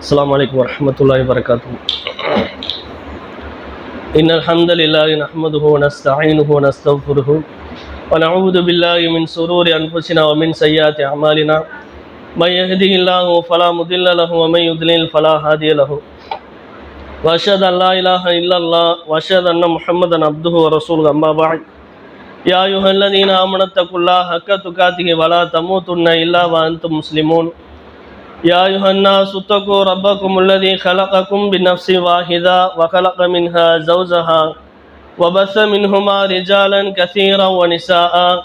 السلام عليكم ورحمة الله وبركاته. إن الحمد لله نحمده ونستعينه ونستغفره ونعوذ بالله من شرور أنفسنا ومن سيئات أعمالنا. من يهده الله فلا مضل له ومن يضلل فلا هادي له. وأشهد أن لا إله إلا الله وأشهد أن محمدا عبده ورسوله. أما بعد يا أيها الذين آمنوا اتقوا الله حق تقاته ولا تموتن إلا وأنتم مسلمون. يا أيها الناس اتقوا ربكم الذي خلقكم بنفس واحدة وخلق منها زوجها وبث منهما رجالا كثيرا ونساء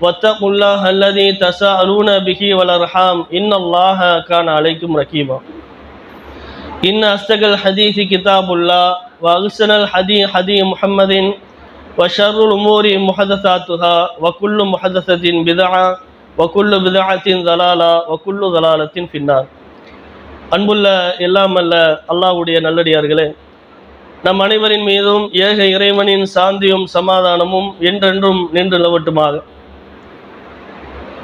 واتقوا الله الذي تساءلون به والأرحام. إن الله كان عليكم رقيبا إن أصدق الحديث كتاب الله وأحسن الحديث حديث محمد وشر الأمور محدثاتها وكل محدثة بدعة வக்குல்லு விதாத்தின் ஜலாலா வக்குல்லு ஜலாலத்தின் பின்னார் அன்புள்ள எல்லாம் அல்ல அல்லாவுடைய நல்லடியார்களே நம் அனைவரின் மீதும் ஏக இறைவனின் சாந்தியும் சமாதானமும் என்றென்றும் நின்று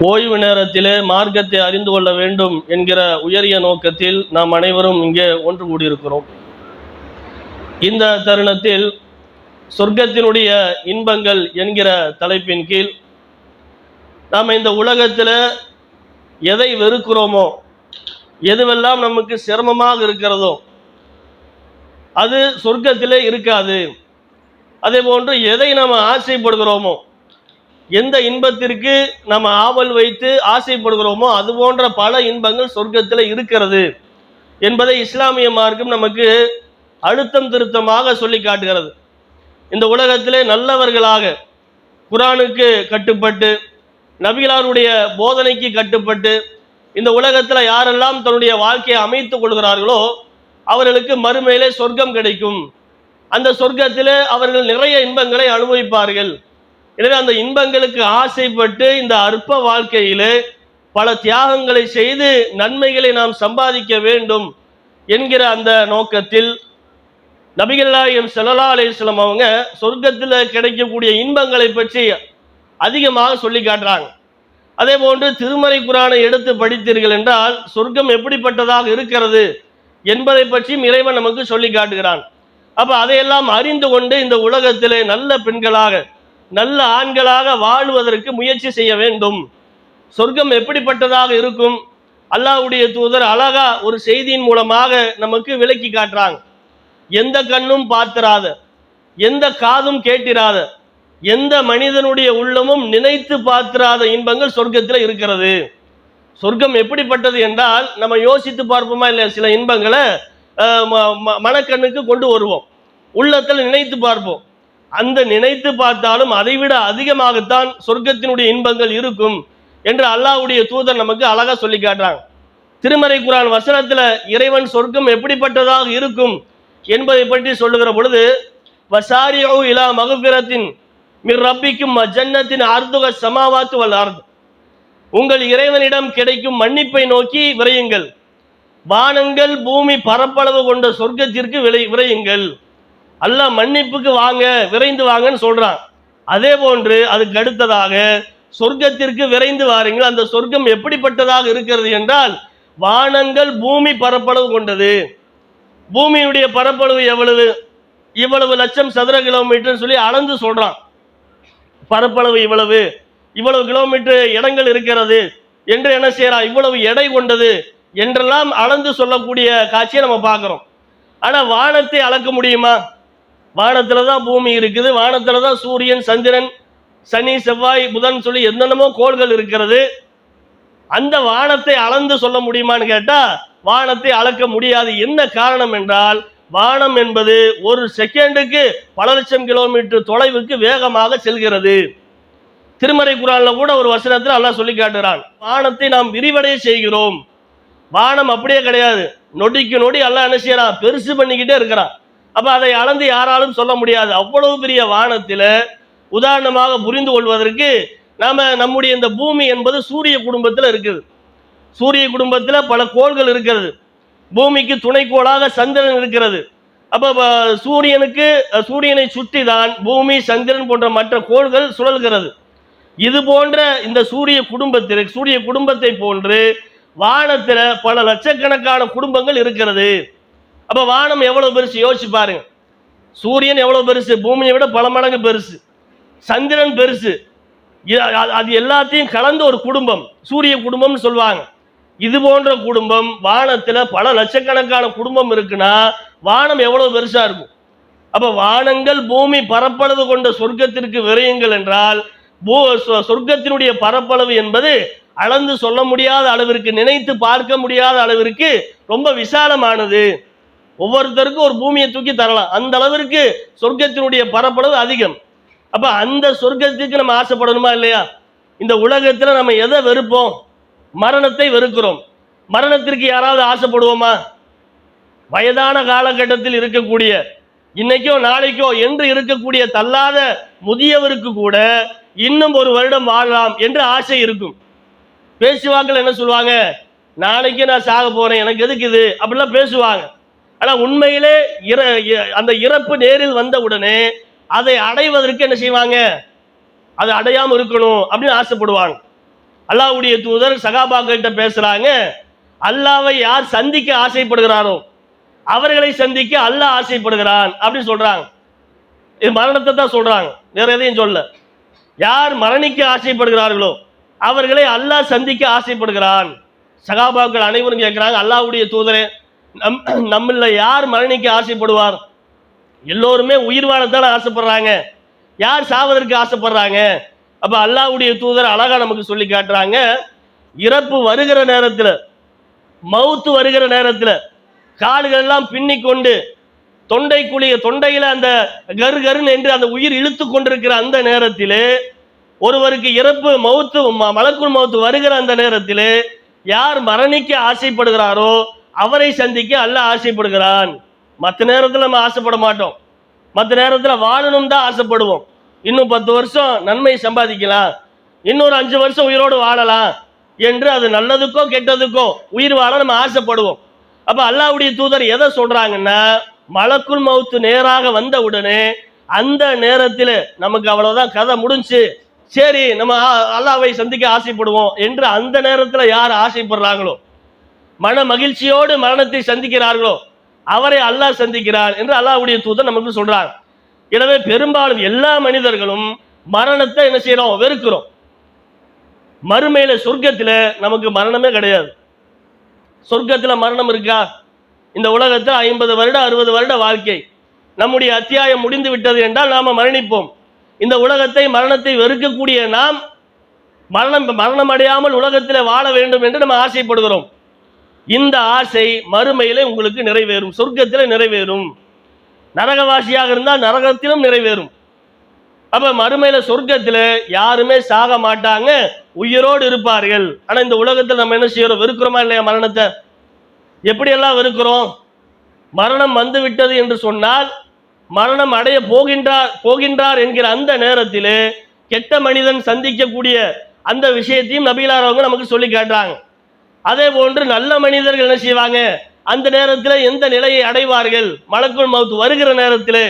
ஓய்வு நேரத்திலே மார்க்கத்தை அறிந்து கொள்ள வேண்டும் என்கிற உயரிய நோக்கத்தில் நாம் அனைவரும் இங்கே ஒன்று கூடியிருக்கிறோம். இந்த தருணத்தில் சொர்க்கத்தினுடைய இன்பங்கள் என்கிற தலைப்பின் கீழ் நாம் இந்த உலகத்தில் எதை வெறுக்கிறோமோ எதுவெல்லாம் நமக்கு சிரமமாக இருக்கிறதோ அது சொர்க்கத்திலே இருக்காது. அதே போன்று எதை நாம் ஆசைப்படுகிறோமோ எந்த இன்பத்திற்கு நம்ம ஆவல் வைத்து ஆசைப்படுகிறோமோ அது போன்ற பல இன்பங்கள் சொர்க்கத்தில் இருக்கிறது என்பதை இஸ்லாமிய மார்க்கம் நமக்கு அழுத்தம் திருத்தமாக சொல்லி காட்டுகிறது. இந்த உலகத்திலே நல்லவர்களாக குரானுக்கு கட்டுப்பட்டு நபிகளாருடைய போதனைக்கு கட்டுப்பட்டு இந்த உலகத்தில் யாரெல்லாம் தன்னுடைய வாழ்க்கையை அமைத்துக் கொள்கிறார்களோ அவர்களுக்கு மறுமையிலே சொர்க்கம் கிடைக்கும். அந்த சொர்க்கத்தில் அவர்கள் நிறைய இன்பங்களை அனுபவிப்பார்கள். எனவே அந்த இன்பங்களுக்கு ஆசைப்பட்டு இந்த அற்ப வாழ்க்கையிலே பல தியாகங்களை செய்து நன்மைகளை நாம் சம்பாதிக்க வேண்டும் என்கிற அந்த நோக்கத்தில் நபிகள் நாயகம் ஸல்லல்லாஹு அவங்க சொர்க்கத்தில் கிடைக்கக்கூடிய இன்பங்களை பற்றி அதிகமாக சொல்லி காட்டுறாங்க. அதே போன்று திருமறை குரானை எடுத்து படித்தீர்கள் என்றால் சொர்க்கம் எப்படிப்பட்டதாக இருக்கிறது என்பதை பற்றியும் இறைவன் நமக்கு சொல்லி காட்டுகிறான். அப்போ அதையெல்லாம் அறிந்து கொண்டு இந்த உலகத்திலே நல்ல பெண்களாக நல்ல ஆண்களாக வாழ்வதற்கு முயற்சி செய்ய வேண்டும். சொர்க்கம் எப்படிப்பட்டதாக இருக்கும்? அல்லாஹ்வுடைய தூதர் அழகா ஒரு செய்தியின் மூலமாக நமக்கு விளக்கி காட்டுறாங்க. எந்த கண்ணும் பார்த்திராத எந்த காதும் கேட்டிராத எந்த மனிதனுடைய உள்ளமும் நினைத்து பார்த்திராத இன்பங்கள் சொர்க்கத்தில் இருக்கிறது. சொர்க்கம் எப்படிப்பட்டது என்றால் நம்ம யோசித்து பார்ப்போமா இல்லை சில இன்பங்களை ம- ம- மனக்கண்ணுக்கு கொண்டு வருவோம். உள்ளத்தில் நினைத்து பார்ப்போம். அந்த நினைத்து பார்த்தாலும் அதைவிட அதிகமாகத்தான் சொர்க்கத்தினுடைய இன்பங்கள் இருக்கும் என்று அல்லாஹ்வுடைய தூதர் நமக்கு அழகா சொல்லி காட்டுறாங்க. திருமறை குரான் வசனத்துல இறைவன் சொர்க்கம் எப்படிப்பட்டதாக இருக்கும் என்பதை பற்றி சொல்லுகிற பொழுது வசாரியோ இலா மகுபிரத்தின் மிர் ரப்பிக்கும் ஜன்னத்தின் அர்துக சமாவாத்து வல் உங்கள் இறைவனிடம் கிடைக்கும் மன்னிப்பை நோக்கி விரையுங்கள். வானங்கள் பூமி பரப்பளவு கொண்ட சொர்க்கத்திற்கு விளை விரையுங்கள். அல்லாஹ் மன்னிப்புக்கு வாங்க விரைந்து வாங்கன்னு சொல்றான். அதே போன்று அதுக்கு அடுத்ததாக சொர்க்கத்திற்கு விரைந்து வாருங்கள். அந்த சொர்க்கம் எப்படிப்பட்டதாக இருக்கிறது என்றால் வானங்கள் பூமி பரப்பளவு கொண்டது. பூமியுடைய பரப்பளவு எவ்வளவு? இவ்வளவு லட்சம் சதுர கிலோமீட்டர்னு சொல்லி அளந்து சொல்றான். பரப்பளவு இவ்வளவு இவ்வளவு கிலோமீட்டர் இடங்கள் இருக்கிறது. என்று என்ன செய்யறான் இவ்வளவு எடை கொண்டது என்றெல்லாம் அளந்து சொல்லக்கூடிய காட்சியை நம்ம பார்க்குறோம். ஆனால் வானத்தை அளக்க முடியுமா? வானத்தில் தான் பூமி இருக்குது. வானத்தில் தான் சூரியன் சந்திரன் சனி செவ்வாய் புதன் சொல்லி என்னென்னமோ கோள்கள் இருக்கிறது. அந்த வானத்தை அளந்து சொல்ல முடியுமான்னு கேட்டால் வானத்தை அளக்க முடியாது. என்ன காரணம் என்றால் வானம் என்பது ஒரு செகண்டுக்கு பல லட்சம் கிலோமீட்டர் தொலைவுக்கு வேகமாக செல்கிறது. திருமறை குரான்ல கூட ஒரு வசனத்தில் அல்லாஹ் சொல்லி காட்டுறான். வானத்தை நாம் விரிவடைய செய்கிறோம். வானம் அப்படியே கிடையாது. நொடிக்கு நொடி எல்லாம் என்ன செய்யறான் பெருசு பண்ணிக்கிட்டே இருக்கிறான். அப்ப அதை அளந்து யாராலும் சொல்ல முடியாது. அவ்வளவு பெரிய வானத்தில உதாரணமாக புரிந்து கொள்வதற்கு நாம நம்முடைய இந்த பூமி என்பது சூரிய குடும்பத்தில் இருக்குது. சூரிய குடும்பத்தில் பல கோள்கள் இருக்கிறது. பூமிக்கு துணைக்கோளாக சந்திரன் இருக்கிறது. அப்போ சூரியனுக்கு சூரியனை சுற்றி தான் பூமி சந்திரன் போன்ற மற்ற கோள்கள் சுழல்கிறது. இது போன்ற இந்த சூரிய குடும்பத்திற்கு சூரிய குடும்பத்தை போன்று வானத்தில் பல லட்சக்கணக்கான குடும்பங்கள் இருக்கிறது. அப்போ வானம் எவ்வளோ பெருசு யோசிச்சு பாருங்க. சூரியன் எவ்வளோ பெருசு பூமியை விட பல மடங்கு பெருசு. சந்திரன் பெருசு. அது- அது எல்லாத்தையும் கலந்து ஒரு குடும்பம் சூரிய குடும்பம்னு சொல்லுவாங்க. இது போன்ற குடும்பம் வானத்துல பல லட்சக்கணக்கான குடும்பம் இருக்குன்னா வானம் எவ்வளவு பெருசா இருக்கும்? அப்ப வானங்கள் பூமி பரப்பளவு கொண்ட சொர்க்கத்திற்கு விரையுங்கள் என்றால் பூ சொ- சொர்க்கத்தினுடைய பரப்பளவு என்பது அளந்து சொல்ல முடியாத அளவிற்கு நினைத்து பார்க்க முடியாத அளவிற்கு ரொம்ப விசாலமானது. ஒவ்வொருத்தருக்கும் ஒரு பூமியை தூக்கி தரலாம். அந்த அளவிற்கு சொர்க்கத்தினுடைய பரப்பளவு அதிகம். அப்ப அந்த சொர்க்கத்துக்கு நம்ம ஆசைப்படணுமா இல்லையா? இந்த உலகத்துல நம்ம எதை வெறுப்போம்? மரணத்தை வெறுக்கிறோம். மரணத்திற்கு யாராவது ஆசைப்படுவோமா? வயதான காலகட்டத்தில் இருக்கக்கூடிய இன்னைக்கோ நாளைக்கோ என்று இருக்கக்கூடிய தள்ளாத முதியவருக்கு கூட இன்னும் ஒரு வருடம் வாழலாம் என்று ஆசை இருக்கும். பேசுவாக்கள் என்ன சொல்லுவாங்க? நாளைக்கு நான் சாக போறேன் எனக்கு எதுக்கு இது? அப்படிலாம் பேசுவாங்க. ஆனா உண்மையிலே இற இ- அந்த இறப்பு நேரில் வந்த உடனே அதை அடைவதற்கு என்ன செய்வாங்க? அதை அடையாம இருக்கணும் அப்படின்னு ஆசைப்படுவாங்க. அல்லாவுடைய தூதர் சகாபாக்கிட்ட பேசுறாங்க. அல்லாவை யார் சந்திக்க ஆசைப்படுகிறாரோ அவர்களை சந்திக்க அல்லாஹ் ஆசைப்படுகிறான் அப்படின்னு சொல்றாங்க. இது மரணத்தை தான் சொல்றாங்க. வேற எதையும் சொல்ல யார் மரணிக்க ஆசைப்படுகிறார்களோ அவர்களை அல்லாஹ் சந்திக்க ஆசைப்படுகிறான். சகாபாக்கள் அனைவரும் கேட்கிறாங்க அல்லாஹ்வுடைய தூதரே நம் நம்மள யார் மரணிக்க ஆசைப்படுவார்? எல்லோருமே உயிர் வாழத்தான ஆசைப்படுறாங்க. யார் சாவதற்கு ஆசைப்படுறாங்க? அப்ப அல்லாவுடைய தூதர் அழகா நமக்கு சொல்லி காட்டுறாங்க. இறப்பு வருகிற நேரத்துல மவுத்து வருகிற நேரத்துல கால்கள் எல்லாம் பின்னி கொண்டு தொண்டை குழிய தொண்டையில அந்த கரு கருன்னு என்று அந்த உயிர் இழுத்து கொண்டிருக்கிற அந்த நேரத்திலே ஒருவருக்கு இறப்பு மவுத்து ம- மலக்குள் மவுத்து வருகிற அந்த நேரத்திலே யார் மரணிக்க ஆசைப்படுகிறாரோ அவரை சந்திக்க அல்ல ஆசைப்படுகிறான். மற்ற நேரத்தில் நம்ம ஆசைப்பட மாட்டோம். மற்ற நேரத்தில் வாழணும் தான் ஆசைப்படுவோம். இன்னும் பத்து வருஷம் நன்மை சம்பாதிக்கலாம். இன்னொரு அஞ்சு வருஷம் உயிரோடு வாழலாம். என்று அது நல்லதுக்கோ கெட்டதுக்கோ உயிர் வாழ நம்ம ஆசைப்படுவோம். அப்ப அல்லாவுடைய தூதர் எதை சொல்றாங்கன்னா மலக்குள் மவுத்து நேராக வந்த உடனே அந்த நேரத்தில் நமக்கு அவ்வளவுதான் கதை முடிஞ்சு சரி நம்ம அல்லாவை சந்திக்க ஆசைப்படுவோம் என்று அந்த நேரத்தில் யார் ஆசைப்படுறாங்களோ மன மகிழ்ச்சியோடு மரணத்தை சந்திக்கிறார்களோ அவரை அல்லாஹ் சந்திக்கிறார் என்று அல்லாவுடைய தூதர் நமக்கு சொல்றாங்க எனவே பெரும்பாலும் எல்லா மனிதர்களும் மரணத்தை என்ன செய்யறோம்? வெறுக்கிறோம். மறுமையில சொர்க்கத்துல நமக்கு மரணமே கிடையாது. சொர்க்கத்துல மரணம் இருக்கா? இந்த உலகத்தில் ஐம்பது வருட அறுபது வருட வாழ்க்கை. நம்முடைய அத்தியாயம் முடிந்து விட்டது என்றால் நாம மரணிப்போம். இந்த உலகத்தை மரணத்தை வெறுக்கக்கூடிய நாம் மரணம் மரணம் அடையாமல் உலகத்தில் வாழ வேண்டும் என்று நம்ம ஆசைப்படுகிறோம். இந்த ஆசை மறுமையிலே உங்களுக்கு நிறைவேறும் சொர்க்கத்தில் நிறைவேறும். நரகவாசியாக இருந்தால் நரகத்திலும் நிறைவேறும். அப்ப மறுமையில சொர்க்கத்தில் யாருமே சாக மாட்டாங்க உயிரோடு இருப்பார்கள். ஆனா இந்த உலகத்தில் நம்ம என்ன செய்யறோம்? வெறுக்கிறோமா இல்லையா மரணத்தை? எப்படியெல்லாம் வெறுக்கிறோம்? மரணம் வந்து விட்டது என்று சொன்னால் மரணம் அடைய போகின்றார் போகின்றார் என்கிற அந்த நேரத்திலே கெட்ட மனிதன் சந்திக்கக்கூடிய அந்த விஷயத்தையும் நபிகளார் அவங்க நமக்கு சொல்லி காட்டுறாங்க. அதே போன்று நல்ல மனிதர்கள் என்ன செய்வாங்க? அந்த நேரத்தில் எந்த நிலையை அடைவார்கள்? மலக்குள் மவுத் வருகிற நேரத்தில்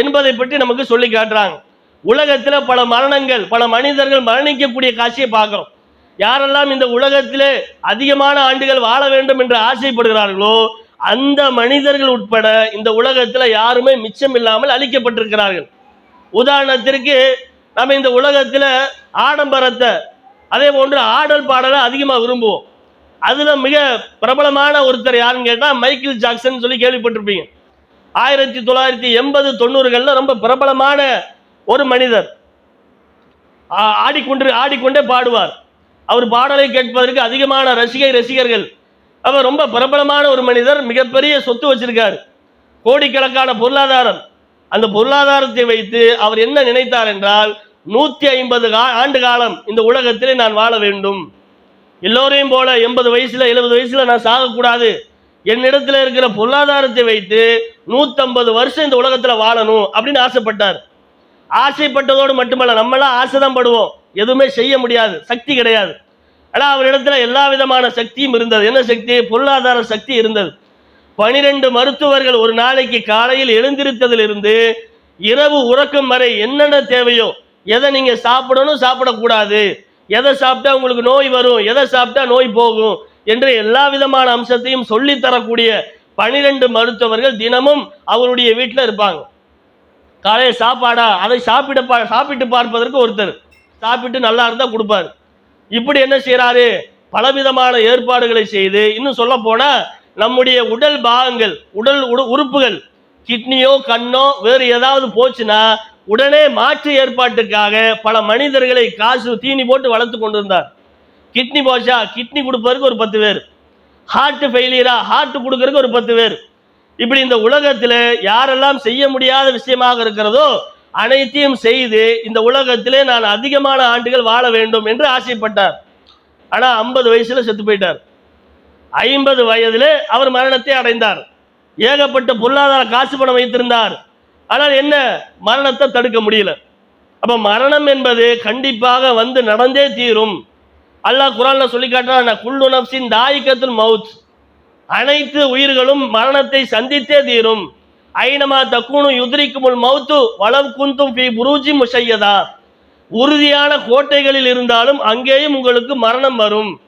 என்பதை பற்றி நமக்கு சொல்லி காட்டுறாங்க. உலகத்தில் பல மரணங்கள் பல மனிதர்கள் மரணிக்கக்கூடிய காட்சியை பார்க்குறோம். யாரெல்லாம் இந்த உலகத்திலே அதிகமான ஆண்டுகள் வாழ வேண்டும் என்று ஆசைப்படுகிறார்களோ அந்த மனிதர்கள் உட்பட இந்த உலகத்தில் யாருமே மிச்சம் இல்லாமல் அழிக்கப்பட்டிருக்கிறார்கள். உதாரணத்திற்கு நம்ம இந்த உலகத்தில் ஆடம்பரத்தை அதே போன்று ஆடல் பாடலை அதிகமாக விரும்புவோம். அதுல மிக பிரபலமான ஒருத்தர் யாருன்னு கேட்டால் மைக்கேல் ஜாக்சன் சொல்லி கேள்விப்பட்டிருப்பீங்க. ஆயிரத்தி தொள்ளாயிரத்தி எண்பது தொண்ணூறுகள்ல ரொம்ப பிரபலமான ஒரு மனிதர். ஆடிக்கொண்டு ஆடிக்கொண்டே பாடுவார். அவர் பாடலை கேட்பதற்கு அதிகமான ரசிகை ரசிகர்கள். அவர் ரொம்ப பிரபலமான ஒரு மனிதர் மிகப்பெரிய சொத்து வச்சிருக்கார். கோடிக்கணக்கான பொருளாதாரம். அந்த பொருளாதாரத்தை வைத்து அவர் என்ன நினைத்தார் என்றால் நூத்தி ஐம்பது ஆண்டு காலம் இந்த உலகத்திலே நான் வாழ வேண்டும். எல்லோரையும் போல எண்பது வயசுல எழுபது வயசுல நான் சாகக்கூடாது. என்னிடத்துல இருக்கிற பொருளாதாரத்தை வைத்து நூத்தம்பது வருஷம் இந்த உலகத்துல வாழணும் அப்படின்னு ஆசைப்பட்டார். ஆசைப்பட்டதோடு மட்டுமல்ல நம்மளாம் ஆசைதான் படுவோம். எதுவுமே செய்ய முடியாது சக்தி கிடையாது. ஆனா அவரிடத்துல எல்லா விதமான சக்தியும் இருந்தது. என்ன சக்தி? பொருளாதார சக்தி இருந்தது. பனிரெண்டு மருத்துவர்கள் ஒரு நாளைக்கு காலையில் எழுந்திருத்ததிலிருந்து இரவு உறக்கம் வரை என்னென்ன தேவையோ எதை நீங்க சாப்பிடணும் சாப்பிடக்கூடாது. எதை சாப்பிட்டா உங்களுக்கு நோய் வரும்? எதை சாப்பிட்டா நோய் போகும்? என்று எல்லா விதமான அம்சத்தையும் சொல்லித் தரக்கூடிய பனிரெண்டு மருத்துவர்கள் தினமும் அவருடைய வீட்டில் இருப்பாங்க. காலையில் சாப்பாடா? அதை சாப்பிட பா சாப்பிட்டு பார்ப்பதற்கு ஒருத்தர். சாப்பிட்டு நல்லா இருந்தால் கொடுப்பாரு. இப்படி என்ன செய்கிறாரு பலவிதமான ஏற்பாடுகளை செய்து இன்னும் சொல்ல போனால் நம்முடைய உடல் பாகங்கள் உடல் உறுப்புகள் கிட்னியோ கண்ணோ வேறு ஏதாவது போச்சுன்னா உடனே மாற்று ஏற்பாட்டுக்காக பல மனிதர்களை காசு தீனி போட்டு வளர்த்து கொண்டிருந்தார். கிட்னி போஷா கிட்னி கொடுப்பதற்கு ஒரு பத்து பேர். ஹார்ட் ஃபெயிலியரா ஹார்ட் கொடுக்கறதுக்கு ஒரு பத்து பேர். இப்படி இந்த உலகத்தில் யாரெல்லாம் செய்ய முடியாத விஷயமாக இருக்கிறதோ அனைத்தையும் செய்து இந்த உலகத்திலே நான் அதிகமான ஆண்டுகள் வாழ வேண்டும் என்று ஆசைப்பட்டார். ஆனால் ஐம்பது வயசில் செத்து போயிட்டார். ஐம்பது வயதில் அவர் மரணத்தை அடைந்தார். ஏகப்பட்ட பொருளாதார காசு பணம் வைத்திருந்தார். ஆனால் என்ன? மரணத்தை தடுக்க முடியல. அப்போ மரணம் என்பது கண்டிப்பாக வந்து நடந்தே தீரும். அல்லாஹ் குரான்ல சொல்லி காட்டுறான் குல்லு நப்சின் தாயிக்கத்தில் மவுத். அனைத்து உயிர்களும் மரணத்தை சந்தித்தே தீரும். ஐனமா தக்கூனு யுத்ரிக்குமுல் மௌத்து வளம் குந்தும் பி புரூஜி முஷையதா. உறுதியான கோட்டைகளில் இருந்தாலும் அங்கேயும் உங்களுக்கு மரணம் வரும்.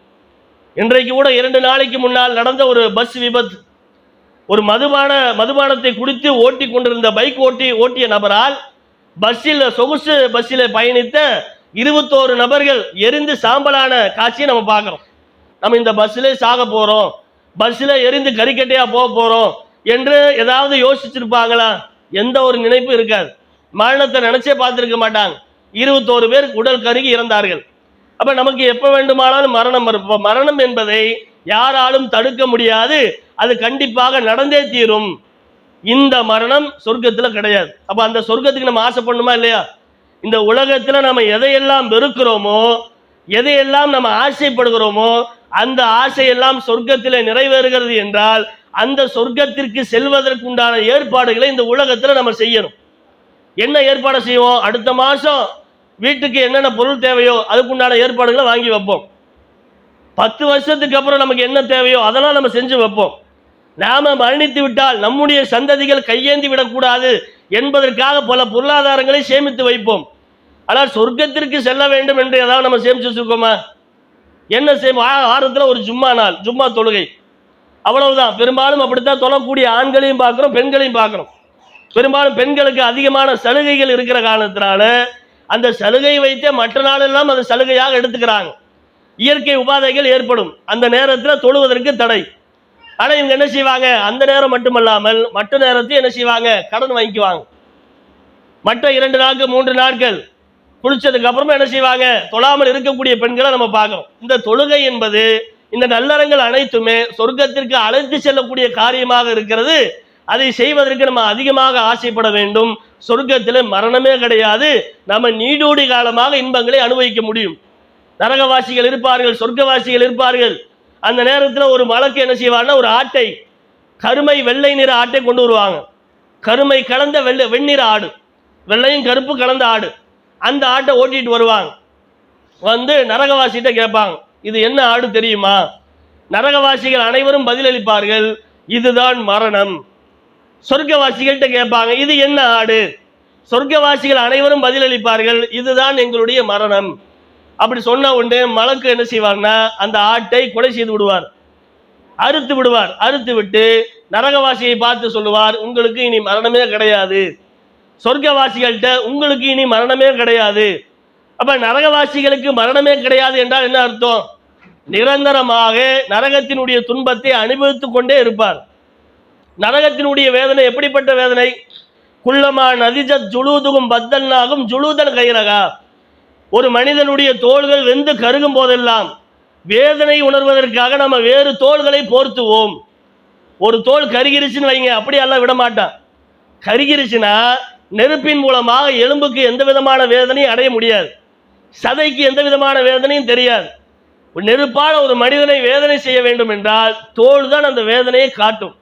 இன்றைக்கு கூட இரண்டு நாளைக்கு முன்னால் நடந்த ஒரு பஸ் விபத்து. ஒரு மதுபான மதுபானத்தை குடித்து ஓட்டி கொண்டிருந்த பைக் ஓட்டி ஓட்டிய நபரால் பஸ்ஸில் சொகுசு பஸ்ஸில் பயணித்த இருபத்தோரு நபர்கள் எரிந்து சாம்பலான காட்சியை நம்ம பார்க்குறோம். நம்ம இந்த பஸ்ஸில் சாக போகிறோம் பஸ்ஸில் எரிந்து கறிக்கட்டையாக போக போகிறோம் என்று ஏதாவது யோசிச்சிருப்பாங்களா? எந்த ஒரு நினைப்பும் இருக்காது. மரணத்தை நினச்சே பார்த்துருக்க மாட்டாங்க. இருபத்தோரு பேர் உடல் கருகி இறந்தார்கள். அப்போ நமக்கு எப்போ வேண்டுமானாலும் மரணம் மரணம் என்பதை யாராலும் தடுக்க முடியாது. அது கண்டிப்பாக நடந்தே தீரும். இந்த மரணம் சொர்க்கத்தில் கிடையாது. அப்போ அந்த சொர்க்கத்துக்கு நம்ம ஆசைப்படணுமா இல்லையா? இந்த உலகத்தில் நம்ம எதையெல்லாம் வெறுக்கிறோமோ எதையெல்லாம் நம்ம ஆசைப்படுகிறோமோ அந்த ஆசையெல்லாம் சொர்க்கத்தில் நிறைவேறுகிறது என்றால் அந்த சொர்க்கத்திற்கு செல்வதற்குண்டான ஏற்பாடுகளை இந்த உலகத்தில் நம்ம செய்யணும். என்ன ஏற்பாடு செய்வோம்? அடுத்த மாதம் வீட்டுக்கு என்னென்ன பொருள் தேவையோ அதுக்குண்டான ஏற்பாடுகளை வாங்கி வைப்போம். பத்து வருஷத்துக்கு அப்புறம் நமக்கு என்ன தேவையோ அதெல்லாம் நம்ம செஞ்சு வைப்போம். நாம மரணித்து விட்டால் நம்முடைய சந்ததிகள் கையேந்தி விடக்கூடாது என்பதற்காக பல பொருளாதாரங்களை சேமித்து வைப்போம். ஆனால் சொர்க்கத்திற்கு செல்ல வேண்டும் என்று ஏதாவது நம்ம சேமிச்சு வச்சிருக்கோமா? என்ன செய்வோம் வாரத்தில் ஒரு ஜும்மா நாள் ஜும்மா தொழுகை. அவ்வளவுதான். பெரும்பாலும் அப்படித்தான் தொழக்கூடிய ஆண்களையும் பார்க்குறோம் பெண்களையும் பார்க்குறோம். பெரும்பாலும் பெண்களுக்கு அதிகமான சலுகைகள் இருக்கிற காரணத்தினால அந்த சலுகை வைத்தே மற்ற நாளெல்லாம் அது சலுகையாக எடுத்துக்கிறாங்க. இயற்கை உபாதைகள் ஏற்படும். அந்த நேரத்தில் தொழுவதற்கு தடை. ஆனால் இவங்க என்ன செய்வாங்க? அந்த நேரம் மட்டுமல்லாமல் மற்ற நேரத்தையும் என்ன செய்வாங்க? கடன் வாங்கிக்குவாங்க. மற்ற இரண்டு நாட்கள் மூன்று நாட்கள் குளிச்சதுக்கு அப்புறமா என்ன செய்வாங்க? தொழாமல் இருக்கக்கூடிய பெண்களை நம்ம பார்க்கணும் இந்த தொழுகை என்பது இந்த நல்லறங்கள் அனைத்துமே சொர்க்கத்திற்கு அழைத்து செல்லக்கூடிய காரியமாக இருக்கிறது. அதை செய்வதற்கு நம்ம அதிகமாக ஆசைப்பட வேண்டும். சொர்க்கத்தில் மரணமே கிடையாது. நம்ம நீடூடி காலமாக இன்பங்களை அனுபவிக்க முடியும். நரகவாசிகள் இருப்பார்கள் சொர்க்கவாசிகள் இருப்பார்கள். அந்த நேரத்தில் ஒரு மலக்கு என்ன செய்வார்னா ஒரு ஆட்டை கருமை வெள்ளை நிற ஆட்டை கொண்டு வருவாங்க. கருமை கலந்த வெள்ளை வெண்ணிற ஆடு வெள்ளையும் கருப்பு கலந்த ஆடு அந்த ஆட்டை ஓட்டிட்டு வருவாங்க. வந்து நரகவாசிகிட்ட கேட்பாங்க இது என்ன ஆடு தெரியுமா? நரகவாசிகள் அனைவரும் பதிலளிப்பார்கள் இதுதான் மரணம். சொர்க்கவாசிகள்கிட்ட கேட்பாங்க இது என்ன ஆடு? சொர்க்கவாசிகள் அனைவரும் பதிலளிப்பார்கள் இதுதான் எங்களுடைய மரணம். அப்படி சொன்ன உண்டு மலக்கு என்ன செய்வார்னா அந்த ஆட்டை கொலை செய்து விடுவார். அறுத்து விடுவார். அறுத்து விட்டு நரகவாசியை பார்த்து சொல்லுவார் உங்களுக்கு இனி மரணமே கிடையாது. சொர்க்கவாசிகள்கிட்ட உங்களுக்கு இனி மரணமே கிடையாது. அப்ப நரகவாசிகளுக்கு மரணமே கிடையாது என்றால் என்ன அர்த்தம்? நிரந்தரமாக நரகத்தினுடைய துன்பத்தை அனுபவித்துக் கொண்டே இருப்பார். நரகத்தினுடைய வேதனை எப்படிப்பட்ட வேதனை? குள்ளமா நதிஜத் ஜுலூதுகும் பத்தன்னாகும் ஜுலூதன் கைரகா. ஒரு மனிதனுடைய தோள்கள் வெந்து கருகும் போதெல்லாம் வேதனை உணர்வதற்காக நம்ம வேறு தோள்களை போர்த்துவோம். ஒரு தோல் கருகிருச்சுன்னு வைங்க அப்படியெல்லாம் விட மாட்டான் கருகிருச்சுன்னா நெருப்பின் மூலமாக எலும்புக்கு எந்த விதமான வேதனையும் அடைய முடியாது. சதைக்கு எந்த விதமான வேதனையும் தெரியாது. ஒரு நெருப்பான ஒரு மனிதனை வேதனை செய்ய வேண்டும் என்றால் தோல் தான் அந்த வேதனையை காட்டும்.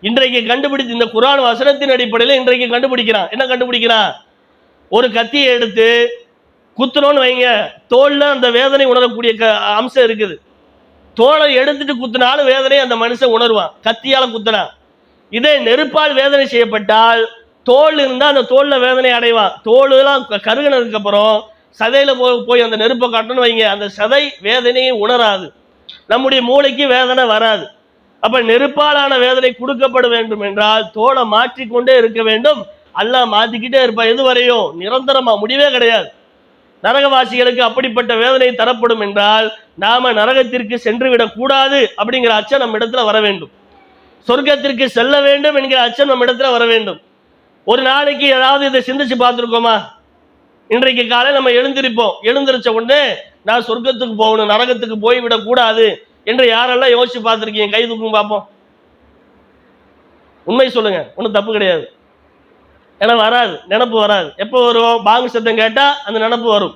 இன்றைக்கு கண்டுபிடித்து இந்த குரான் வசனத்தின் அடிப்படையில் இன்றைக்கு கண்டுபிடிக்கிறான். என்ன கண்டுபிடிக்கிறான்? ஒரு கத்தியை எடுத்து குத்துனோன்னு வைங்க. தோலில் அந்த வேதனை உணரக்கூடிய க அம்சம் இருக்குது. தோலை எடுத்துட்டு குத்துனாலும் வேதனை அந்த மனுஷன் உணர்வான். கத்தியால் குத்துனா இதே நெருப்பால் வேதனை செய்யப்பட்டால் தோல் இருந்தால் அந்த தோலில் வேதனை அடைவான். தோலெல்லாம் க- சதையில் அப்புறம் போய் போய் அந்த நெருப்பை காட்டணும்னு வைங்க. அந்த சதை வேதனையை உணராது. நம்முடைய மூளைக்கு வேதனை வராது. அப்போ நெருப்பாலான வேதனை கொடுக்கப்பட வேண்டும் என்றால் தோலை மாற்றிக்கொண்டே இருக்க வேண்டும். அல்லாஹ் மாற்றிக்கிட்டே இருப்பான். எது வரையும் நிரந்தரமாக முடிவே கிடையாது. நரகவாசிகளுக்கு அப்படிப்பட்ட வேதனை தரப்படும் என்றால் நாம நரகத்திற்கு சென்று விடக்கூடாது அப்படிங்கிற அச்சம் நம்ம இடத்துல வர வேண்டும். சொர்க்கத்திற்கு செல்ல வேண்டும் என்கிற அச்சம் நம்ம இடத்துல வர வேண்டும். ஒரு நாளைக்கு ஏதாவது இதை சிந்திச்சு பார்த்துருக்கோமா? இன்றைக்கு காலை நம்ம எழுந்திருப்போம். எழுந்திருச்ச உடனே நான் சொர்க்கத்துக்கு போகணும் நரகத்துக்கு போய் விடக்கூடாது என்று யாரெல்லாம் யோசிச்சு பார்த்துருக்கீங்க? கை தூக்கும் பார்ப்போம். உண்மை சொல்லுங்க ஒன்றும் தப்பு கிடையாது. ஏன்னா வராது நினப்பு வராது. எப்போ வரும் பாங்கு சத்தம் கேட்டால் அந்த நினப்பு வரும்.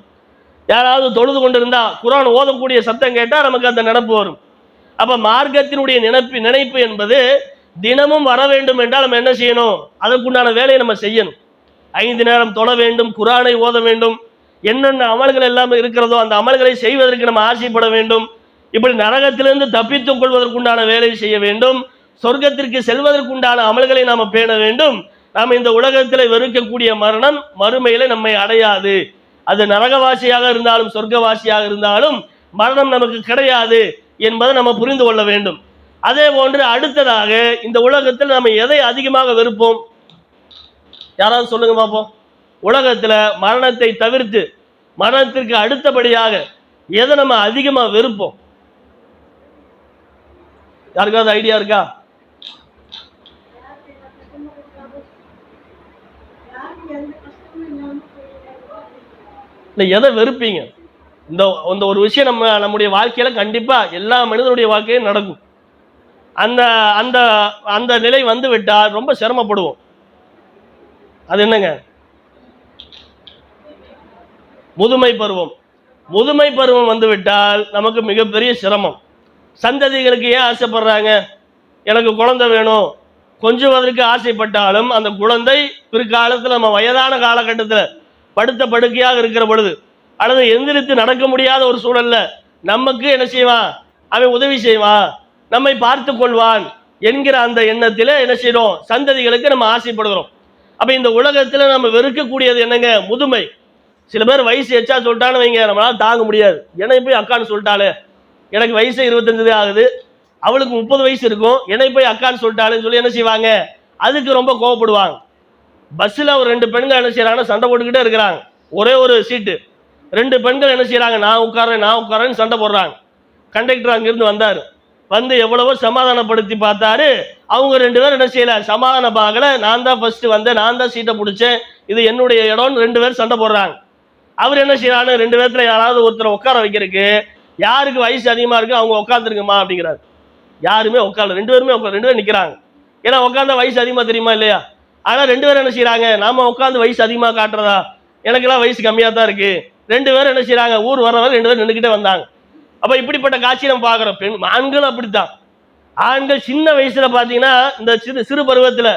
யாராவது தொழுது கொண்டு குரான் ஓதக்கூடிய சத்தம் கேட்டால் நமக்கு அந்த நினப்பு வரும். அப்போ மார்க்கத்தினுடைய நினைப்பு நினைப்பு என்பது தினமும் வர வேண்டும் என்றால் நம்ம என்ன செய்யணும்? அதற்குண்டான வேலையை நம்ம செய்யணும். ஐந்து நேரம் தொழ வேண்டும் குரானை ஓத வேண்டும். என்னென்ன அமல்கள் எல்லாம் இருக்கிறதோ அந்த அமல்களை செய்வதற்கு நம்ம ஆசைப்பட வேண்டும். இப்படி நரகத்திலிருந்து தப்பித்துக் கொள்வதற்குண்டான வேலையை செய்ய வேண்டும். சொர்க்கத்திற்கு செல்வதற்குண்டான அமல்களை நாம் பேண வேண்டும். நாம் இந்த உலகத்தில் வெறுக்கக்கூடிய மரணம் மறுமையில நம்மை அடையாது. அது நரகவாசியாக இருந்தாலும் சொர்க்கவாசியாக இருந்தாலும் மரணம் நமக்கு கிடையாது என்பதை நம்ம புரிந்து கொள்ள வேண்டும். அதே போன்று அடுத்ததாக இந்த உலகத்தில் நம்ம எதை அதிகமாக வெறுப்போம்? யாராவது சொல்லுங்க பார்ப்போம் உலகத்துல மரணத்தை தவிர்த்து மரணத்திற்கு அடுத்தபடியாக எதை நம்ம அதிகமாக வெறுப்போம்? யாருக்காவது ஐடியா இருக்கா? இல்லை எதை வெறுப்பீங்க? இந்த இந்த ஒரு விஷயம் நம்ம நம்முடைய வாழ்க்கையில் கண்டிப்பாக எல்லா மனிதனுடைய வாழ்க்கையும் நடக்கும். அந்த அந்த அந்த நிலை வந்து விட்டால் ரொம்ப சிரமப்படுவோம். அது என்னங்க? முதுமை பருவம். முதுமை பருவம் வந்து விட்டால் நமக்கு மிகப்பெரிய சிரமம். சந்ததிகளுக்கு ஏன் ஆசைப்படுறாங்க? எனக்கு குழந்தை வேணும். கொஞ்சுவதற்கு ஆசைப்பட்டாலும் அந்த குழந்தை பிற்காலத்தில் நம்ம வயதான காலகட்டத்தில் படுத்த படுக்கையாக இருக்கிற பொழுது அல்லது எந்திரித்து நடக்க முடியாத ஒரு சூழல்ல நமக்கு என்ன செய்வான்? அவன் உதவி செய்வான். நம்மை பார்த்து கொள்வான் என்கிற அந்த எண்ணத்தில் என்ன செய்யறோம் சந்ததிகளுக்கு நம்ம ஆசைப்படுகிறோம். அப்ப இந்த உலகத்துல நம்ம வெறுக்கக்கூடியது என்னங்க? முதுமை. சில பேர் வயசு எச்சா சொல்லிட்டான்னு வைங்க நம்மளால தாங்க முடியாது. என்னை போய் அக்கான்னு சொல்லிட்டாலே எனக்கு வயசு இருபத்தஞ்சு ஆகுது. அவளுக்கு முப்பது வயசு இருக்கும். என்னை போய் அக்கான்னு சொல்லிட்டாலேன்னு சொல்லி என்ன செய்வாங்க? அதுக்கு ரொம்ப கோவப்படுவாங்க. பஸ்ஸில் ஒரு ரெண்டு பெண்கள் என்ன செய்கிறாங்கன்னா சண்டை போட்டுக்கிட்டே இருக்கிறாங்க. ஒரே ஒரு சீட்டு ரெண்டு பெண்கள் என்ன செய்கிறாங்க நான் உட்காரேன் நான் உட்காரேன்னு சண்டை போடுறாங்க. கண்டக்டர் அங்கேருந்து வந்தார். வந்து எவ்வளவோ சமாதானப்படுத்தி பார்த்தாரு. அவங்க ரெண்டு பேரும் என்ன செய்யல? சமாதானம் பார்க்கல. நான் தான் ஃபஸ்ட்டு வந்தேன். நான் தான் சீட்டை பிடிச்சேன். இது என்னுடைய இடம்னு ரெண்டு பேரும் சண்டை போடுறாங்க. அவர் என்ன செய்யறாரு ரெண்டு பேர்த்துல யாராவது ஒருத்தரை உட்கார வைக்கிறதுக்கு யாருக்கு வயசு அதிகமாக இருக்கு அவங்க உட்காந்துருக்குமா அப்படிங்கிறாரு. யாருமே உட்காரல. ரெண்டு பேருமே உட்கார ரெண்டு பேரும் நிற்கிறாங்க ஏன்னா உட்காந்தா வயசு அதிகமாக தெரியுமா இல்லையா? ஆனால் ரெண்டு பேரும் என்ன செய்கிறாங்க நாம உட்காந்து வயசு அதிகமாக காட்டுறதா? எனக்கெல்லாம் வயசு கம்மியாக தான் இருக்குது ரெண்டு பேரும் என்ன செய்கிறாங்க ஊர் வர ரெண்டு பேரும் நின்றுக்கிட்டே வந்தாங்க. அப்போ இப்படிப்பட்ட காட்சி நம்ம பார்க்குறோம். பெண் ஆண்களும் அப்படித்தான். ஆண்கள் சின்ன வயசில் பார்த்தீங்கன்னா இந்த சிறு சிறு பருவத்தில்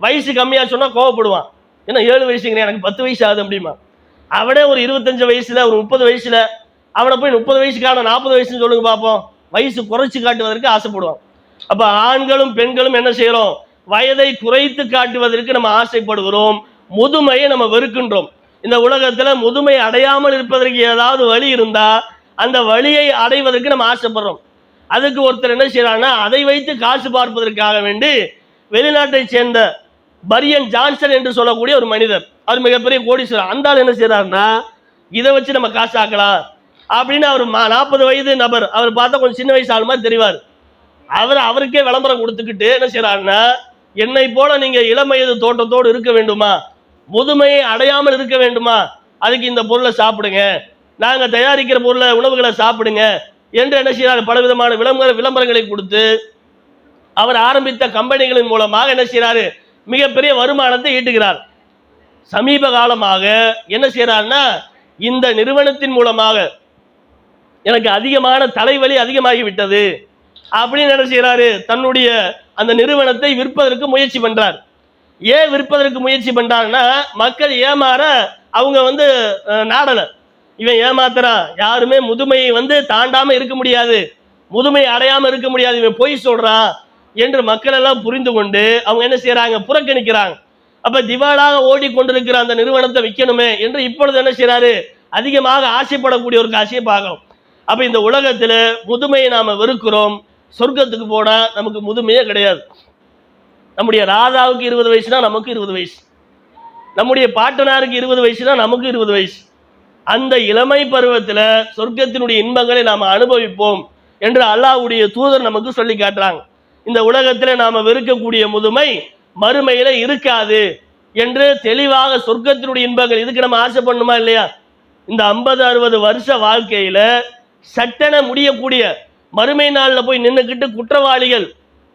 வயசு கம்மியாக சொன்னால் கோவப்படுவான். ஏன்னா ஏழு வயசுங்கிறேன் எனக்கு பத்து வயசு ஆகுது அப்படிமா. அவனே ஒரு இருபத்தஞ்சு வயசில் ஒரு முப்பது வயசில் அவனை போய் முப்பது வயசுக்கான நாற்பது வயசுன்னு சொல்லுங்க பார்ப்போம் வயசு குறைச்சி காட்டுவதற்கு ஆசைப்படுவான். அப்போ ஆண்களும் பெண்களும் என்ன செய்கிறோம் வயதை குறைத்து காட்டுவதற்கு நம்ம ஆசைப்படுகிறோம். முதுமையை நம்ம வெறுக்கின்றோம். இந்த உலகத்துல முதுமை அடையாமல் இருப்பதற்கு ஏதாவது வழி இருந்தா அந்த வழியை அடைவதற்கு நம்ம ஆசைப்படுறோம். அதுக்கு ஒருத்தர் என்ன செய்யறாங்கன்னா அதை வைத்து காசு பார்ப்பதற்காக வேண்டி வெளிநாட்டை சேர்ந்த பரியன் ஜான்சன் என்று சொல்லக்கூடிய ஒரு மனிதர். அவர் மிகப்பெரிய கோடீஸ்வரர். அந்த ஆள் என்ன செய்யறாருன்னா இதை வச்சு நம்ம காசு ஆக்கலாம் அப்படின்னு அவர் நாற்பது வயது நபர். அவர் பார்த்தா கொஞ்சம் சின்ன வயசு ஆள் மாதிரி தெரிவார். அவர் அவருக்கே விளம்பரம் கொடுத்துக்கிட்டு என்ன செய்யறாருன்னா என்னை போல நீங்க இளம் தோட்டத்தோடு இருக்க வேண்டுமா? முதுமையை அடையாமல் இருக்க வேண்டுமா? அதுக்கு இந்த பொருளை சாப்பிடுங்க. நாங்க தயாரிக்கிற பொருளை உணவுகளை சாப்பிடுங்க என்று என்ன செய்கிறார் பல விதமான விளம்பர விளம்பரங்களை கொடுத்து அவர் ஆரம்பித்த கம்பெனிகளின் மூலமாக என்ன செய்கிறாரு? மிகப்பெரிய வருமானத்தை ஈட்டுகிறார். சமீப காலமாக என்ன செய்கிறாருன்னா இந்த நிறுவனத்தின் மூலமாக எனக்கு அதிகமான தலைவலி அதிகமாகி விட்டது அப்படின்னு என்ன செய்கிறாரு தன்னுடைய அந்த நிறுவனத்தை விற்பதற்கு முயற்சி பண்ணுறார் ஏன் விற்பதற்கு முயற்சி பண்ணுறாங்கன்னா மக்கள் ஏமாற அவங்க வந்து நாடலை. இவன் ஏமாத்துறான் யாருமே முதுமையை வந்து தாண்டாமல் இருக்க முடியாது. முதுமை அடையாமல் இருக்க முடியாது. இவன் பொய் சொல்கிறான் என்று மக்கள் எல்லாம் புரிந்து கொண்டு அவங்க என்ன செய்கிறாங்க புறக்கணிக்கிறாங்க. அப்போ திவாலாக ஓடிக்கொண்டிருக்கிற அந்த நிறுவனத்தை விற்கணுமே என்று இப்பொழுது என்ன செய்கிறாரு அதிகமாக ஆசைப்படக்கூடிய ஒரு காட்சியை பார்க்கிறோம். அப்போ இந்த உலகத்தில் முதுமையை நாம் வெறுக்கிறோம். சொர்க்கத்துக்கு போனால் நமக்கு முதுமையே கிடையாது. நம்முடைய ராதாவுக்கு இருபது வயசுனா நமக்கு இருபது வயசு. நம்முடைய பாட்டனாருக்கு இருபது வயசுனா நமக்கு இருபது வயசு. அந்த இளமை பருவத்தில் சொர்க்கத்தினுடைய இன்பங்களை நாம் அனுபவிப்போம் என்று அல்லாஹ்வுடைய தூதர் நமக்கு சொல்லி காட்டுறாங்க. இந்த உலகத்தில் நாம் வெறுக்கக்கூடிய முதுமை மறுமையில் இருக்காது என்று தெளிவாக சொர்க்கத்தினுடைய இன்பங்கள் இதுக்கு நம்ம ஆசை பண்ணுமா இல்லையா? இந்த ஐம்பது அறுபது வருஷ வாழ்க்கையில் சட்டென முடியக்கூடிய மறுமை நாளில் போய் நின்றுக்கிட்டு குற்றவாளிகள்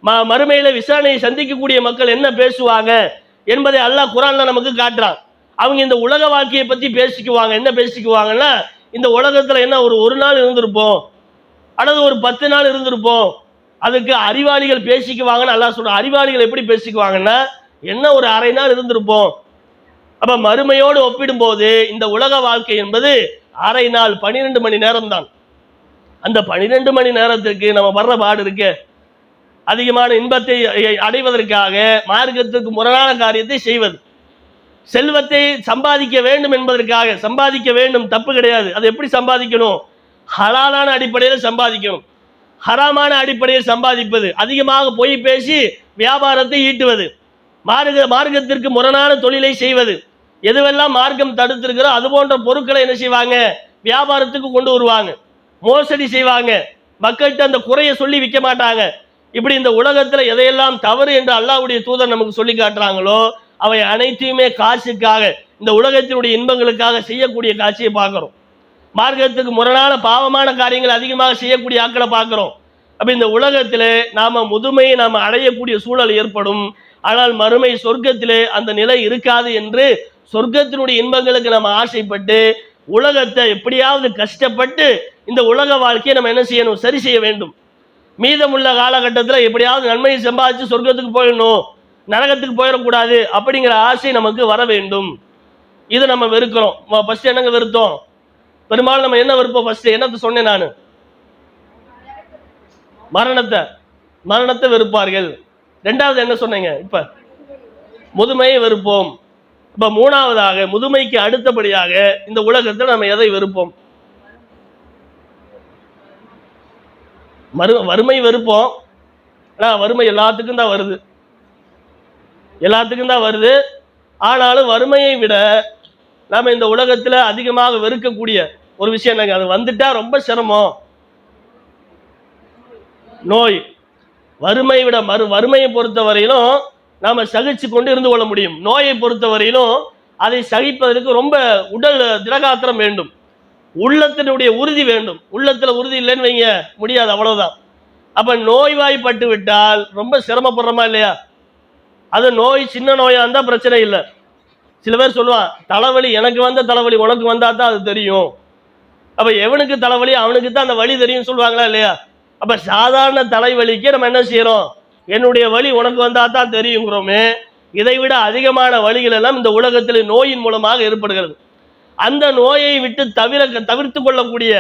ம மறுமையில் விசாரணையை சந்திக்கக்கூடிய மக்கள் என்ன பேசுவாங்க என்பதை அல்லாஹ் குரானில் நமக்கு காட்டுறான். அவங்க இந்த உலக வாழ்க்கையை பற்றி பேசிக்குவாங்க. என்ன பேசிக்குவாங்கன்னா இந்த உலகத்தில் என்ன ஒரு ஒரு நாள் இருந்திருப்போம். அல்லது ஒரு பத்து நாள் இருந்திருப்போம். அதுக்கு அறிவாளிகள் பேசிக்குவாங்கன்னு அல்லாஹ் சொல்றான் அறிவாளிகள் எப்படி பேசிக்குவாங்கன்னா என்ன ஒரு அரை நாள் இருந்திருப்போம். அப்போ மறுமையோடு ஒப்பிடும்போது இந்த உலக வாழ்க்கை என்பது அரை நாள் பன்னிரெண்டு மணி நேரம் தான் அந்த பனிரெண்டு மணி நேரத்திற்கு நம்ம வர்ற பாடு இருக்கு. அதிகமான இன்பத்தை அடைவதற்காக மார்க்கத்துக்கு முரணான காரியத்தை செய்வது. செல்வத்தை சம்பாதிக்க வேண்டும் என்பதற்காக சம்பாதிக்க வேண்டும் தப்பு கிடையாது. அது எப்படி சம்பாதிக்கணும்? ஹலாலான அடிப்படையில் சம்பாதிக்கணும். ஹராமான அடிப்படையில் சம்பாதிப்பது. அதிகமாக போய் பேசி வியாபாரத்தை ஈட்டுவது. மார்க்க மார்க்கத்திற்கு முரணான தொழிலை செய்வது. எதுவெல்லாம் மார்க்கம் தடுத்திருக்கிறோ அது போன்ற பொருட்களை என்ன செய்வாங்க? வியாபாரத்துக்கு கொண்டு வருவாங்க. மோசடி செய்வாங்க. மக்கள்கிட்ட அந்த குறையை சொல்லி விற்க மாட்டாங்க. இப்படி இந்த உலகத்துல எதையெல்லாம் தவறு என்று அல்லாவுடைய தூதர் நமக்கு சொல்லி காட்டுறாங்களோ அவை அனைத்தையுமே காசுக்காக இந்த உலகத்தினுடைய இன்பங்களுக்காக செய்யக்கூடிய காட்சியை பார்க்குறோம். மார்க்கத்துக்கு முரணான பாவமான காரியங்கள் அதிகமாக செய்யக்கூடிய ஆக்களை பார்க்குறோம். அப்ப இந்த உலகத்தில் நாம முதுமையை நாம் அடையக்கூடிய சூழல் ஏற்படும். ஆனால் மறுமை சொர்க்கத்திலே அந்த நிலை இருக்காது என்று சொர்க்கத்தினுடைய இன்பங்களுக்கு நம்ம ஆசைப்பட்டு உலகத்தை எப்படியாவது கஷ்டப்பட்டு இந்த உலக வாழ்க்கையை நம்ம என்ன செய்யணும்? சரி செய்ய வேண்டும். மீதமுள்ள காலகட்டத்தில் எப்படியாவது நன்மையை சம்பாதிச்சு சொர்க்கத்துக்கு போயிடணும் நரகத்துக்கு போயிடக்கூடாது அப்படிங்கிற ஆசை நமக்கு வர வேண்டும். இது நம்ம வெறுக்கிறோம். ஃபர்ஸ்ட் என்னங்க வெறுத்தோம்? பெரும்பாலும் நம்ம என்ன வெறுப்போம் ஃபர்ஸ்ட் என்னத்தை சொன்னேன் நான்? மரணத்தை. மரணத்தை வெறுப்பார்கள். ரெண்டாவது என்ன சொன்னீங்க? இப்ப முதுமையை வெறுப்போம். இப்போ மூணாவதாக முதுமைக்கு அடுத்தபடியாக இந்த உலகத்தில் நம்ம எதை வெறுப்போம்? மறு வறுமை வெறுப்போம். ஆனா வறுமை எல்லாத்துக்கும் தான் வருது. எல்லாத்துக்கும் தான் வருது. ஆனாலும் வறுமையை விட நாம் இந்த உலகத்துல அதிகமாக வெறுக்கக்கூடிய ஒரு விஷயம் என்னங்க? அது வந்துட்டா ரொம்ப சிரமம். நோய். வறுமையை விட மறு வறுமையை பொறுத்தவரையிலும் நாம சகிச்சு கொண்டு இருந்து கொள்ள முடியும். நோயை பொறுத்தவரையிலும் அதை சகிப்பதற்கு ரொம்ப உடல் திடகாத்திரம் வேண்டும். உள்ளத்தினுடைய உறுதி வேண்டும். உள்ளத்துல உறுதி இல்லைன்னு வைங்க முடியாது அவ்வளவுதான். அப்ப நோய்வாய்ப்பட்டு விட்டால் ரொம்ப சிரமப்படுறோமா இல்லையா? அது நோய் சின்ன நோயா இருந்தா பிரச்சனை இல்லை. சில பேர் சொல்லுவான் தலைவலி எனக்கு வந்த தலைவலி உனக்கு வந்தா தான் அது தெரியும். அப்ப எவனுக்கு தலைவலி அவனுக்கு தான் அந்த வலி தெரியும் சொல்லுவாங்களா இல்லையா? அப்ப சாதாரண தலைவலிக்கு நம்ம என்ன செய்யறோம்? என்னுடைய வழி உனக்கு வந்தால் தான் தெரியுங்கிறோமே. இதை விட அதிகமான வழிகள் எல்லாம் இந்த உலகத்தில் நோயின் மூலமாக ஏற்படுகிறது. அந்த நோயை விட்டு தவிர தவிர்த்து கொள்ளக்கூடிய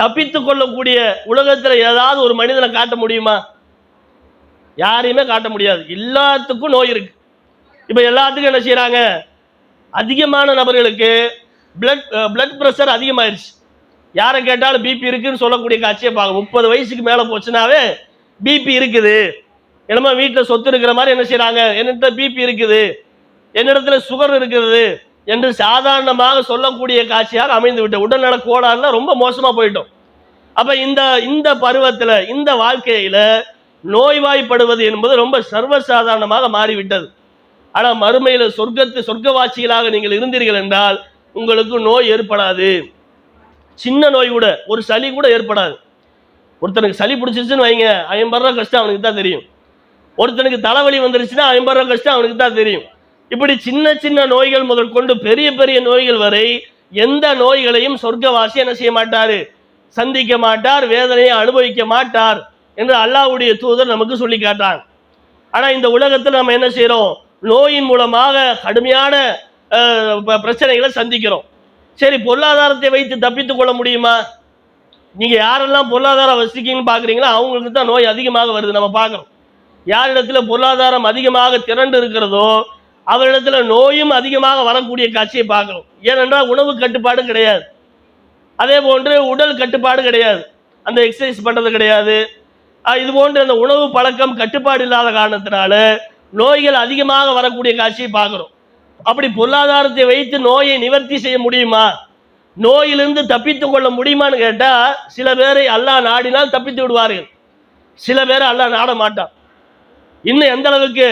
தப்பித்து கொள்ளக்கூடிய உலகத்தில் ஏதாவது ஒரு மனிதனை காட்ட முடியுமா? யாரையுமே காட்ட முடியாது. எல்லாத்துக்கும் நோய் இருக்கு. இப்போ எல்லாத்துக்கும் என்ன செய்கிறாங்க அதிகமான நபர்களுக்கு பிளட் பிளட் ப்ரெஷர் அதிகமாயிருச்சு. யாரை கேட்டாலும் பிபி இருக்குன்னு சொல்லக்கூடிய காட்சியை பார்க்க. முப்பது வயசுக்கு மேலே போச்சுனாவே பிபி இருக்குது. என்னமோ வீட்டில் சொத்து இருக்கிற மாதிரி என்ன செய்கிறாங்க என்னிடத்த பிபி இருக்குது. என்னிடத்துல சுகர் இருக்கிறது என்று சாதாரணமாக சொல்லக்கூடிய காட்சியாக அமைந்து விட்ட உடல்நல கோளாறுல ரொம்ப மோசமாக போயிட்டோம். அப்போ இந்த இந்த பருவத்தில் இந்த வாழ்க்கையில் நோய்வாய்ப்படுவது என்பது ரொம்ப சர்வசாதாரணமாக மாறிவிட்டது. ஆனால் மறுமையில் சொர்க்கத்து சொர்க்கவாசிகளாக நீங்கள் இருந்தீர்கள் என்றால் உங்களுக்கு நோய் ஏற்படாது. சின்ன நோய் கூட ஒரு சளி கூட ஏற்படாது. ஒருத்தனுக்கு சளி பிடிச்சிருச்சுன்னு வைங்க ஐம்பது ரூபா கஷ்டம் அவனுக்கு தான் தெரியும். ஒருத்தனுக்கு தலைவலி வந்துருச்சுன்னா ஐம்பது ரூபா கஷ்டம் அவனுக்கு தான் தெரியும். இப்படி சின்ன சின்ன நோய்கள் முதல் கொண்டு பெரிய பெரிய நோய்கள் வரை எந்த நோய்களையும் சொர்க்கவாசி என்ன செய்ய மாட்டார்? சந்திக்க மாட்டார் வேதனையை அனுபவிக்க மாட்டார் என்று அல்லாவுடைய தூதர் நமக்கு சொல்லி காட்டாங்க ஆனால் இந்த உலகத்தில் நம்ம என்ன செய்கிறோம் நோயின் மூலமாக கடுமையான ப- பிரச்சனைகளை சந்திக்கிறோம். சரி பொருளாதாரத்தை வைத்து தப்பித்து கொள்ள முடியுமா? நீங்கள் யாரெல்லாம் பொருளாதாரம் வசிக்கீங்கன்னு பார்க்குறீங்களோ அவங்களுக்கு தான் நோய் அதிகமாக வருது நம்ம பார்க்குறோம் யாரிடத்தில் பொருளாதாரம் அதிகமாக திரண்டு இருக்கிறதோ அவரிடத்துல நோயும் அதிகமாக வரக்கூடிய காட்சியை பார்க்கணும் ஏனென்றால் உணவு கட்டுப்பாடு கிடையாது. அதே போன்று உடல் கட்டுப்பாடு கிடையாது. அந்த எக்ஸசைஸ் பண்ணுறது கிடையாது. இது போன்ற அந்த உணவு பழக்கம் கட்டுப்பாடு இல்லாத காரணத்தினால நோய்கள் அதிகமாக வரக்கூடிய காட்சியை பார்க்குறோம். அப்படி பொருளாதாரத்தை வைத்து நோயை நிவர்த்தி செய்ய முடியுமா? நோயிலிருந்து தப்பித்து கொள்ள முடியுமான்னு கேட்டால் சில பேரை அல்லா நாடினால் தப்பித்து விடுவார்கள். சில பேரை அல்லாஹ் நாட மாட்டான். இன்னும் எந்த அளவுக்கு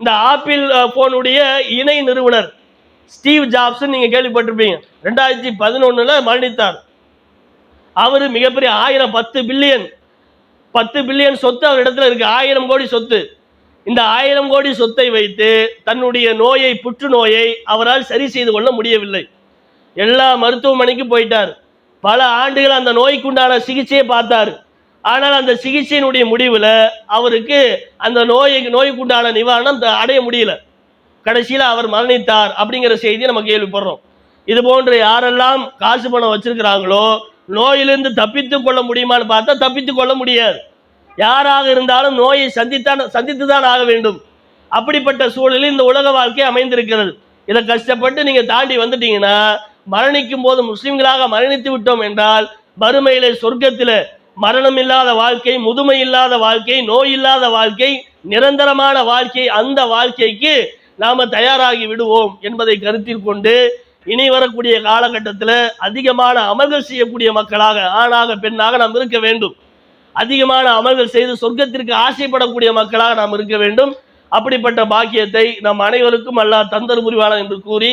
இந்த ஆப்பிள் போனுடைய இணை நிறுவனர் ஸ்டீவ் ஜாப்ஸ் நீங்க கேள்விப்பட்டிருப்பீங்க. ரெண்டாயிரத்தி பதினொன்னுல மரணித்தார். அவர் மிகப்பெரிய ஆயிரம் பத்து பில்லியன் பத்து பில்லியன் சொத்து அவர் இடத்துல இருக்கு. ஆயிரம் கோடி சொத்து. இந்த ஆயிரம் கோடி சொத்தை வைத்து தன்னுடைய நோயை புற்றுநோயை அவரால் சரி செய்து கொள்ள முடியவில்லை. எல்லா மருத்துவமனைக்கு போயிட்டார். பல ஆண்டுகள் அந்த நோய்க்குண்டான சிகிச்சையை பார்த்தார். ஆனால் அந்த சிகிச்சையினுடைய முடிவில் அவருக்கு அந்த நோயை நோய்க்குண்டான நிவாரணம் த- அடைய முடியல. கடைசியில் அவர் மரணித்தார் அப்படிங்கிற செய்தியை நம்ம கேள்விப்படுறோம். இது போன்று யாரெல்லாம் காசு பணம் வச்சிருக்கிறாங்களோ நோயிலிருந்து தப்பித்து கொள்ள முடியுமான்னு பார்த்தா தப்பித்து கொள்ள முடியாது. யாராக இருந்தாலும் நோயை சந்தித்தான் சந்தித்து தான் ஆக வேண்டும். அப்படிப்பட்ட சூழலில் இந்த உலக வாழ்க்கை அமைந்திருக்கிறது. இதை கஷ்டப்பட்டு நீங்கள் தாண்டி வந்துட்டீங்கன்னா மரணிக்கும் போது முஸ்லீம்களாக மரணித்து விட்டோம் என்றால் வறுமையிலே சொர்க்கத்தில் மரணம் இல்லாத வாழ்க்கை முதுமை இல்லாத வாழ்க்கை நோய் இல்லாத வாழ்க்கை நிரந்தரமான வாழ்க்கை அந்த வாழ்க்கைக்கு நாம தயாராகி விடுவோம் என்பதை கருத்தில் கொண்டு இனி வரக்கூடிய காலகட்டத்தில் அதிகமான அமல்கள் செய்யக்கூடிய மக்களாக ஆணாக பெண்ணாக நாம் இருக்க வேண்டும். அதிகமான அமல்கள் செய்து சொர்க்கத்திற்கு ஆசைப்படக்கூடிய மக்களாக நாம் இருக்க வேண்டும். அப்படிப்பட்ட பாக்கியத்தை நம் அனைவருக்கும் அல்லாஹ் தந்தர் புரிவாளன் என்று கூறி